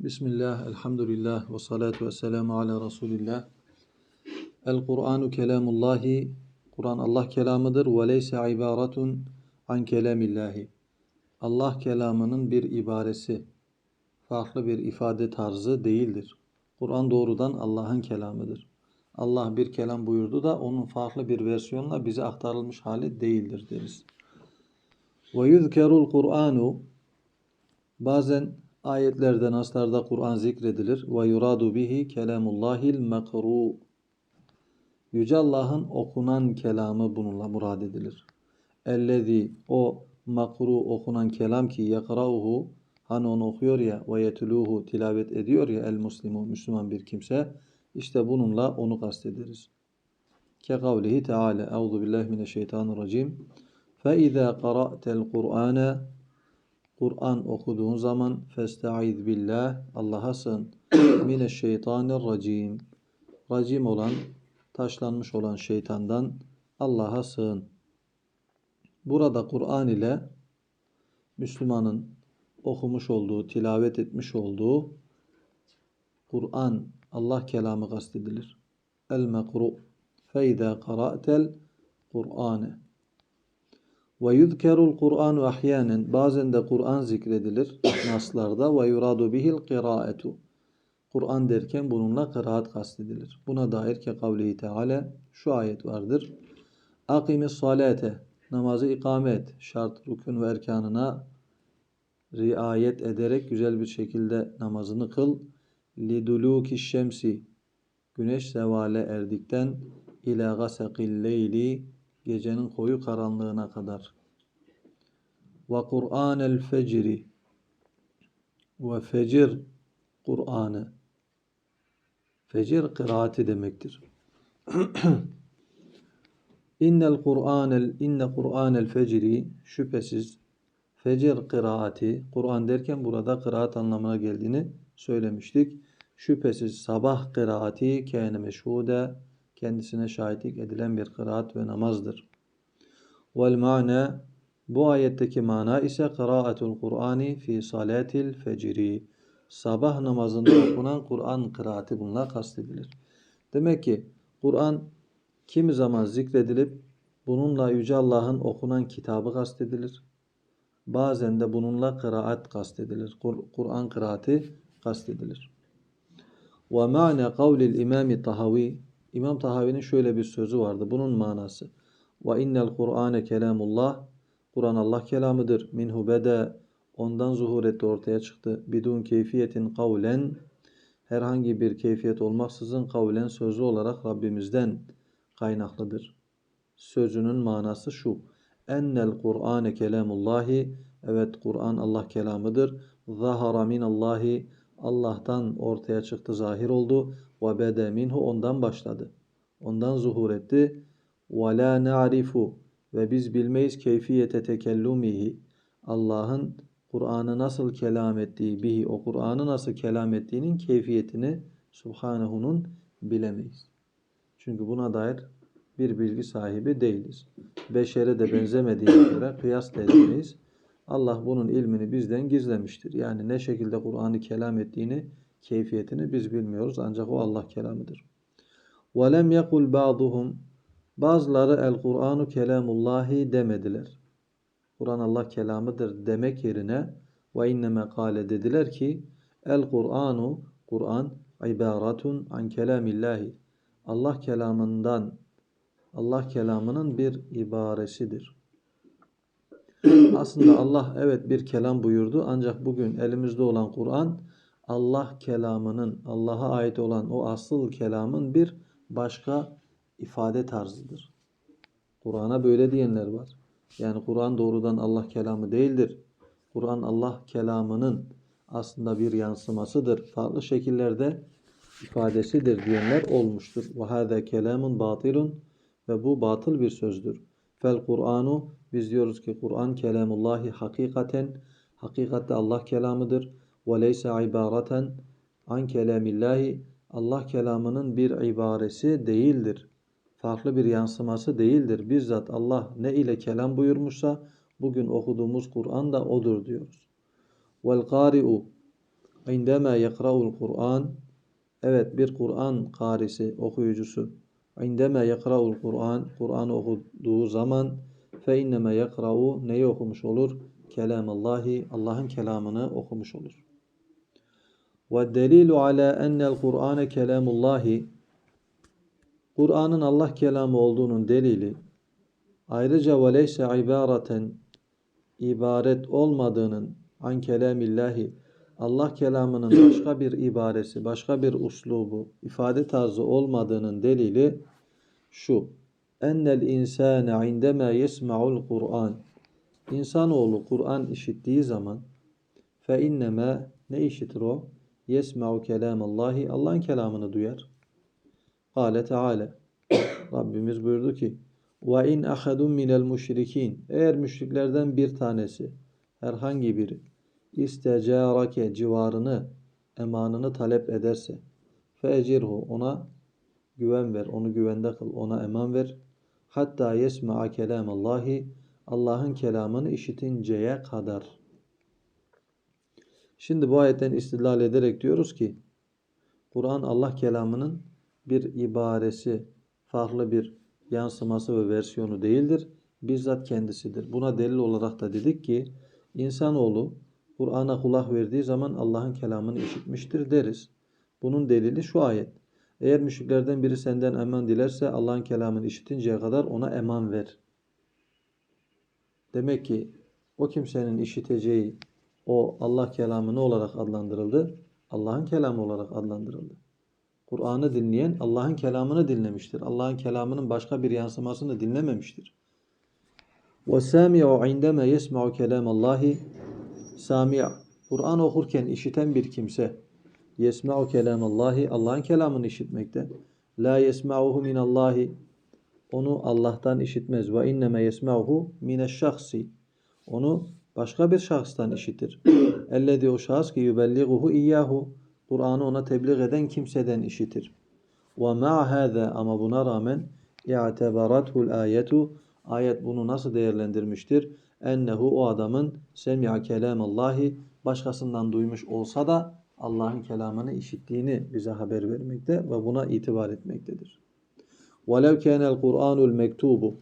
Bismillah, elhamdülillah ve salatu ve selamu ala Resulillah. El Kur'anu kelamullahi, Kur'an Allah kelamıdır ve leyse ibaretun an kelamillahi. Allah kelamının bir ibaresi, farklı bir ifade tarzı değildir. Kur'an doğrudan Allah'ın kelamıdır. Allah bir kelam buyurdu da onun farklı bir versiyonla bize aktarılmış hali değildir deriz. Ve yuzkerul Kur'anu bazen ayetlerde, naslarda Kur'an zikredilir. Ve yuradu bihi kelamullahil mekru. Yüce Allah'ın okunan kelamı bununla murad edilir. Ellezî o makru okunan kelam ki yakrauhu hani onu okuyor ya ve yetluhu tilavet ediyor ya el muslimu Müslüman bir kimse işte bununla onu kastederiz. Ke kavlihi teala Euzu billahi mineşşeytanirracim. Fe izâ qara'tel Kur'ane Kur'an okuduğun zaman festaiz billah Allah'a sığın. Mineşşeytanirracim. Racim olan, taşlanmış olan şeytandan Allah'a sığın. Burada Kur'an ile Müslümanın okumuş olduğu, tilavet etmiş olduğu Kur'an, Allah kelamı kastedilir. El-mekru feyda qara'tel Kur'ane ve yuzkerul Kur'an ahyanen bazen de Kur'an zikredilir naslarda ve yuradu bihil kıraetu. Kur'an derken bununla kıraat kastedilir. Buna dair ki kavlihi teala şu ayet vardır. Akimis salate namazı ikame et. Şart, rükün ve erkanına riayet ederek güzel bir şekilde namazını kıl. Liduluki şemsi güneş zevale erdikten ila gasakil leyli gecenin koyu karanlığına kadar. Ve Kur'an el fecri ve fecir Kur'an'ı fecir kıraati demektir. İnnel Kur'anel inne Kur'anel fecri şüphesiz fecir kıraati Kur'an derken burada kıraat anlamına geldiğini söylemiştik. Şüphesiz sabah kıraati kâne meşhude kendisine şahitlik edilen bir kıraat ve namazdır. Vel mana bu ayetteki mana ise kıraatul Kur'ani fi salatil fecri. Sabah namazında okunan Kur'an kıraati bununla kastedilir. Demek ki Kur'an kimi zaman zikredilip bununla Yüce Allah'ın okunan kitabı kastedilir. Bazen de bununla kıraat kastedilir. Kur'an kıraati kastedilir. Ve ma'ne kavlil imami tahavi İmam Tahavi'nin şöyle bir sözü vardı. Bunun manası. Ve innel Kur'ane kelamullah. Kur'an Allah kelamıdır. Minhu bede ondan zuhur etti ortaya çıktı. Bidun keyfiyetin kavlen herhangi bir keyfiyet olmaksızın kavlen sözlü olarak Rabbimizden kaynaklıdır. Sözünün manası şu. Ennel Kur'ane kelamullahi evet Kur'an Allah kelamıdır. Zahara minallahi Allah'tan ortaya çıktı, zahir oldu. Ve bede minhu ondan başladı. Ondan zuhur etti. Ve la na'rifu ve biz bilmeyiz keyfiyete tekellumihi. Allah'ın Kur'an'ı nasıl kelam ettiği, bihi o Kur'an'ı nasıl kelam ettiğinin keyfiyetini Subhanehu'nun bilemeyiz. Çünkü buna dair bir bilgi sahibi değiliz. Beşere de benzemediğine göre kıyas da edemeyiz. Allah bunun ilmini bizden gizlemiştir. Yani ne şekilde Kur'an'ı kelam ettiğini, keyfiyetini biz bilmiyoruz. Ancak o Allah kelamıdır. وَلَمْ يَقُلْ بَعْضُهُمْ Bazıları el-Kur'anu kelamullahi demediler. Kur'an Allah kelamıdır demek yerine ve inneme kâle dediler ki el-Kur'anu Kur'an ibaratun an kelamillahi Allah kelamından Allah kelamının bir ibaresidir. Aslında Allah evet bir kelam buyurdu ancak bugün elimizde olan Kur'an Allah kelamının Allah'a ait olan o asıl kelamın bir başka ifade tarzıdır. Kur'an'a böyle diyenler var. Yani Kur'an doğrudan Allah kelamı değildir. Kur'an Allah kelamının aslında bir yansımasıdır. Farklı şekillerde ifadesidir diyenler olmuştur. Ve hâzâ kelâmun bâtilun ve bu batıl bir sözdür. Fel Kur'anu biz diyoruz ki Kur'an kelamullahi hakikaten hakikatte Allah kelamıdır. Ve leyse ibareten an kelamillahi Allah kelamının bir ibaresi değildir. Farklı bir yansıması değildir. Bizzat Allah ne ile kelam buyurmuşsa bugün okuduğumuz Kur'an da odur diyoruz. Vel qari'u indema yekra'ul Kur'an evet bir Kur'an karisi okuyucusu indema yekra'ul Kur'an Kur'an'ı okuduğu zaman fe inneme yekra'u neyi okumuş olur? Kelamallahi Allah'ın kelamını okumuş olur. Ve delilu ala ennel Kur'ane kelamullahi Kur'an'ın Allah kelamı olduğunun delili ayrıca ve leyse ibareten ibaret olmadığının an kelamillahi Allah kelamının başka bir ibaresi, başka bir uslubu, ifade tarzı olmadığının delili şu. Ennel insane indema yesma'ul Kur'an. İnsanoğlu Kur'an işittiği zaman fe inneme ne işitir o? Yesma'u kelamallahi Allah'ın kelamını duyar. Kale Teala. Rabbimiz buyurdu ki ve in ahadun minel müşrikin eğer müşriklerden bir tanesi herhangi biri istecarake civarını emanını talep ederse feecirhu ona güven ver onu güvende kıl ona eman ver hatta yesma'a kelamallahi Allah'ın kelamını işitinceye kadar. Şimdi bu ayetten istidlal ederek diyoruz ki Kur'an Allah kelamının bir ibaresi, farklı bir yansıması ve versiyonu değildir. Bizzat kendisidir. Buna delil olarak da dedik ki insanoğlu Kur'an'a kulak verdiği zaman Allah'ın kelamını işitmiştir deriz. Bunun delili şu ayet. Eğer müşriklerden biri senden eman dilerse Allah'ın kelamını işitinceye kadar ona eman ver. Demek ki o kimsenin işiteceği o Allah kelamı ne olarak adlandırıldı? Allah'ın kelamı olarak adlandırıldı. Kur'an'ı dinleyen Allah'ın kelamını dinlemiştir. Allah'ın kelamının başka bir yansımasını dinlememiştir. وَسَامِعُ عِنْدَمَا يَسْمَعُ كَلَامَ اللّٰهِ Sami' Kur'an okurken işiten bir kimse yesma'u kelamallahi Allah'ın kelamını işitmekte. La yesma'uhu minallahi onu Allah'tan işitmez. Ve inneme yesma'uhu mineşşahsi onu başka bir şahıstan işitir. Ellezi o şahıs ki yubelliguhu iyyahu Kur'an'ı ona tebliğ eden kimseden işitir. Ve ma'a hâzâ ama buna rağmen i'tebaratul ayetu ayet bunu nasıl değerlendirmiştir? Ennehu o adamın semi'a kelamallahi başkasından duymuş olsa da Allah'ın kelamını işittiğini bize haber vermekte ve buna itibar etmektedir. وَلَوْ كَانَ الْقُرْآنُ الْمَكْتُوبُ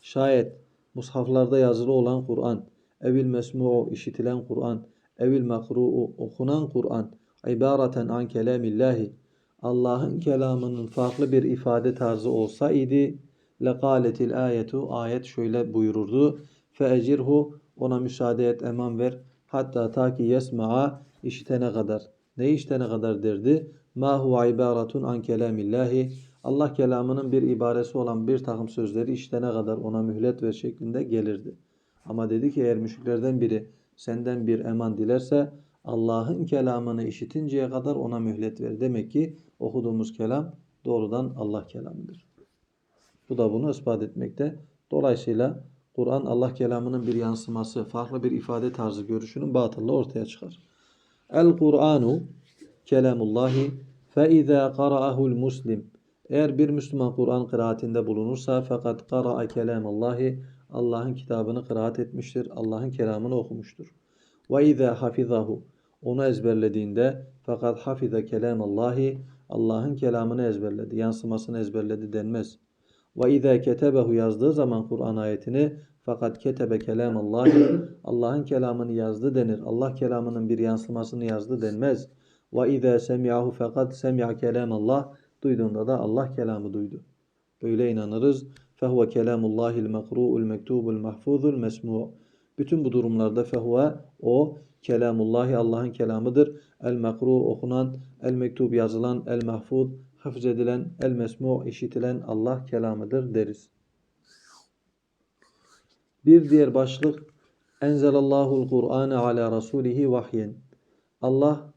Şayet mushaflarda yazılı olan Kur'an, evil mesmu'u işitilen Kur'an, evil makru'u okunan Kur'an, ibareten an kelamillahi Allah'ın kelamının farklı bir ifade tarzı olsaydı lekaletil ayetu ayet şöyle buyururdu feecirhu ona müsaade et eman ver hatta ta ki yesma'a işitene kadar. Ne işitene kadar derdi? Ma huve ibaratun an kelamillahi. Allah kelamının bir ibaresi olan bir takım sözleri işitene kadar ona mühlet ver şeklinde gelirdi. Ama dedi ki eğer müşriklerden biri senden bir eman dilerse Allah'ın kelamını işitinceye kadar ona mühlet ver. Demek ki okuduğumuz kelam doğrudan Allah kelamıdır. Bu da bunu ispat etmekte. Dolayısıyla Kur'an Allah kelamının bir yansıması, farklı bir ifade tarzı görüşünün batıllığı ortaya çıkar. El Kur'anu kelamullahi fe izâ qara'ahul muslim eğer bir Müslüman Kur'an kıraatinde bulunursa fakat qara'a kelamallahi Allah'ın kitabını kıraat etmiştir. Allah'ın kelamını okumuştur. Ve izâ hafizahu onu ezberlediğinde fakat hafiza kelamallahi Allah'ın kelamını ezberledi, yansımasını ezberledi denmez. Ve izâ ketebehu yazdığı zaman Kur'an ayetini fakat ketebe kelamallahi Allah'ın kelamını yazdı denir. Allah kelamının bir yansımasını yazdı denmez. Ve izâ semi'ahu fakat semi'a kelamallah duyduğunda da Allah kelamı duydu. Böyle inanırız. Fehuve kelamullahil mekru'ul mektubul mahfuzul mesmu' Bütün bu durumlarda fehuve o kelamullahi Allah'ın kelamıdır. El mekru okunan, el mektub yazılan, el mahfuz hafız edilen, el mesmu işitilen Allah kelamıdır deriz. Bir diğer başlık Enzelallahul Kur'ane ala rasulihi vahyen. Allah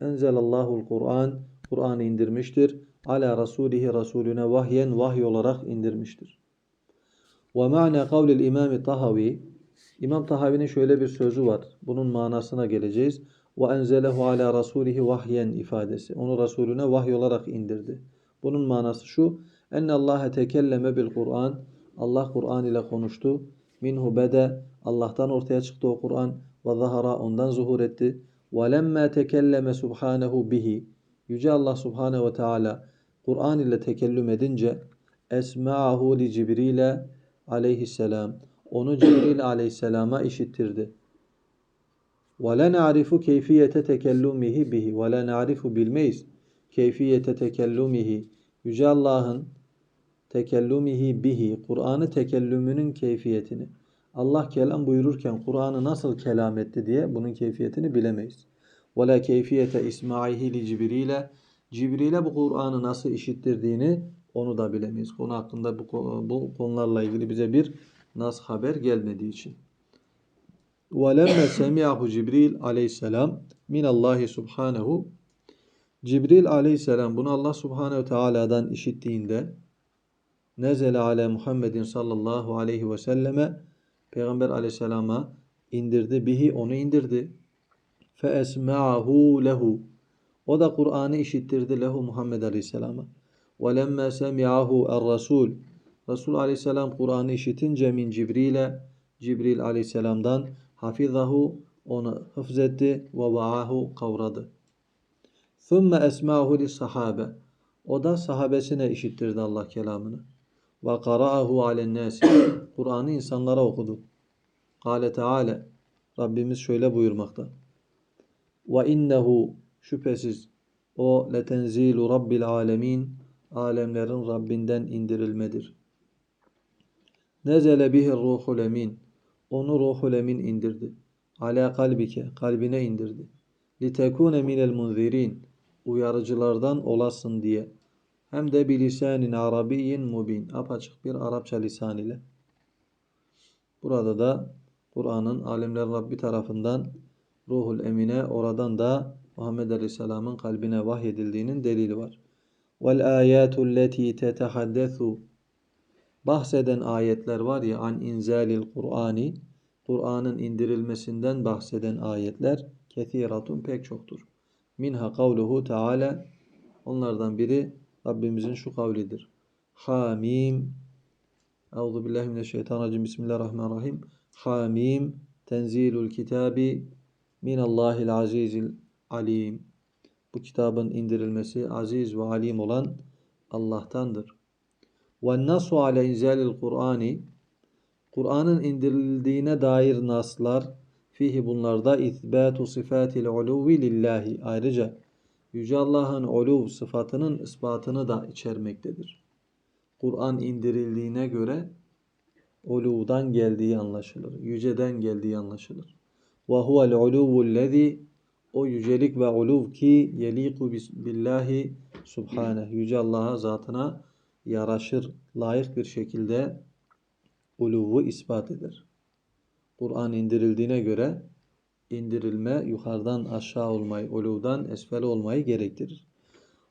Enzelallahul Kur'an Kur'an'ı indirmiştir ala rasulihi rasulüne vahyen vahy olarak indirmiştir. Ve ma'na kavlil imam Tahavi İmam Tahavi'nin şöyle bir sözü var. Bunun manasına geleceğiz. Ve enzelehu ala rasulihi vahyen ifadesi. Onu Resulüne vahy olarak indirdi. Bunun manası şu. Enne Allahe tekelleme bil Kur'an. Allah Kur'an ile konuştu. Minhu bede. Allah'tan ortaya çıktı o Kur'an. Ve zahara ondan zuhur etti. Ve lemme tekelleme subhanehu bihi. Yüce Allah subhanehu ve teala Kur'an ile tekellüm edince Esma'ahu li Cibril'e aleyhisselam. Onu Cibril aleyhisselama işittirdi. Ve le na'rifu keyfiyete tekellumihi bihi. Ve le bilmeyiz. Keyfiyete tekellumihi. Yüce Allah'ın tekellumihi bihi. Kur'an'ı tekellümünün keyfiyetini. Allah kelam buyururken Kur'an'ı nasıl kelam etti diye bunun keyfiyetini bilemeyiz. Ve la keyfiyete isma'ihi li Cibril'e Cibril'e bu Kur'an'ı nasıl işittirdiğini onu da bilemeyiz. Konu hakkında bu, bu konularla ilgili bize bir nas haber gelmediği için. وَلَمَّ سَمِعَهُ Cibril aleyhisselam minallahi subhanehu Cibril aleyhisselam bunu Allah subhanehu teala'dan işittiğinde nezele ale Muhammedin sallallahu aleyhi ve selleme Peygamber aleyhisselama indirdi. Bihi onu indirdi. Fe esma'ahu lehu. o da Kur'an'ı işittirdi lehu Muhammed aleyhisselama. Lemme semi'ahu er-rasul. Resul aleyhisselam Kur'an'ı işitince min Cibril'e Cibril aleyhisselamdan hafizahu onu hıfzetti ve va'ahu kavradı. Thumme esma'ahu li sahabe. O da sahabesine işittirdi Allah kelamını. Ve qara'ahu alen nasi. Kur'an'ı insanlara okudu. Kale Teala Rabbimiz şöyle buyurmakta. Ve şüphesiz o letenzilu rabbil alemin alemlerin Rabbinden indirilmedir. Nezele bihi ruhul emin onu ruhul emin indirdi. Ala kalbike kalbine indirdi. Litekune minel munzirin uyarıcılardan olasın diye. Hem de bilisanin arabiyyin mubin apaçık bir Arapça lisan ile. Burada da Kur'an'ın alemler Rabbi tarafından ruhul emine oradan da Muhammed Aleyhisselam'ın kalbine vahyedildiğinin delili var. Vel ayatul leti tetehaddesu bahseden ayetler var ya an inzalil Kur'ani Kur'an'ın indirilmesinden bahseden ayetler kethiratun pek çoktur. Minha kavluhu Teala onlardan biri Rabbimizin şu kavlidir. Hamim Euzu billahi mineşşeytanirracim. Bismillahirrahmanirrahim. Hamim tenzilul kitabi minallahil azizil alim. Bu kitabın indirilmesi aziz ve alim olan Allah'tandır. Ve nasu ala inzalil Kur'ani Kur'an'ın indirildiğine dair naslar fihi bunlarda isbatu sıfatil uluvi lillahi ayrıca Yüce Allah'ın uluv sıfatının ispatını da içermektedir. Kur'an indirildiğine göre uluvdan geldiği anlaşılır. Yüceden geldiği anlaşılır. Ve huvel uluvellezî o yücelik ve uluv ki yeliku billahi subhane. Yüce Allah'a zatına yaraşır, layık bir şekilde uluvu ispat eder. Kur'an indirildiğine göre indirilme yukarıdan aşağı olmayı, uluvdan esfel olmayı gerektirir.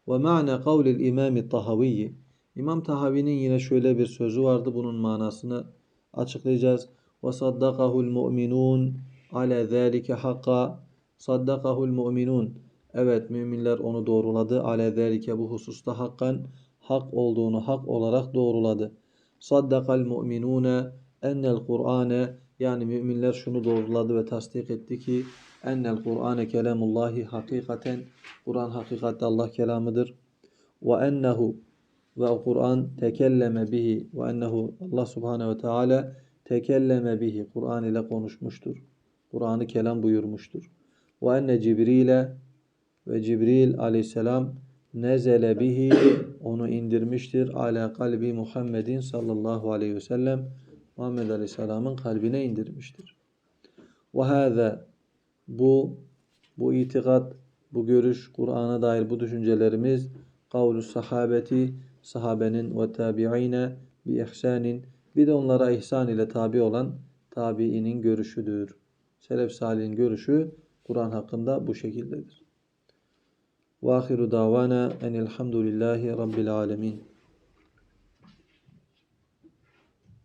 Ve ma'ne kavlil imami tahaviyyi İmam Tahavi'nin yine şöyle bir sözü vardı. Bunun manasını açıklayacağız. Ve saddakahul mu'minun ala hakka saddakahul mu'minun Evet müminler onu doğruladı. Ala zâlike bu hususta hakkan hak olduğunu hak olarak doğruladı. Saddakal mu'minune ennel Kur'ane yani müminler şunu doğruladı ve tasdik etti ki ennel Kur'ane kelamullahi hakikaten Kur'an hakikatte Allah kelamıdır. Ve ennehu ve o Kur'an tekelleme bihi ve ennehu Allah Subhanahu ve Teala tekelleme bihi Kur'an ile konuşmuştur. Kur'an'ı kelam buyurmuştur. Ve enne Cibril'e ve Cibril aleyhisselam nezele bihi onu indirmiştir. Ala kalbi Muhammedin sallallahu aleyhi ve sellem Muhammed aleyhisselamın kalbine indirmiştir. Ve hâze bu bu itikat, bu görüş, Kur'an'a dair bu düşüncelerimiz kavlu sahabeti sahabenin ve tabi'ine bi ihsanin bir de onlara ihsan ile tabi olan tabiinin görüşüdür. Selef Salih'in görüşü Kur'an hakkında bu şekildedir. Ve ahiru davana enilhamdülillahi rabbil alemin.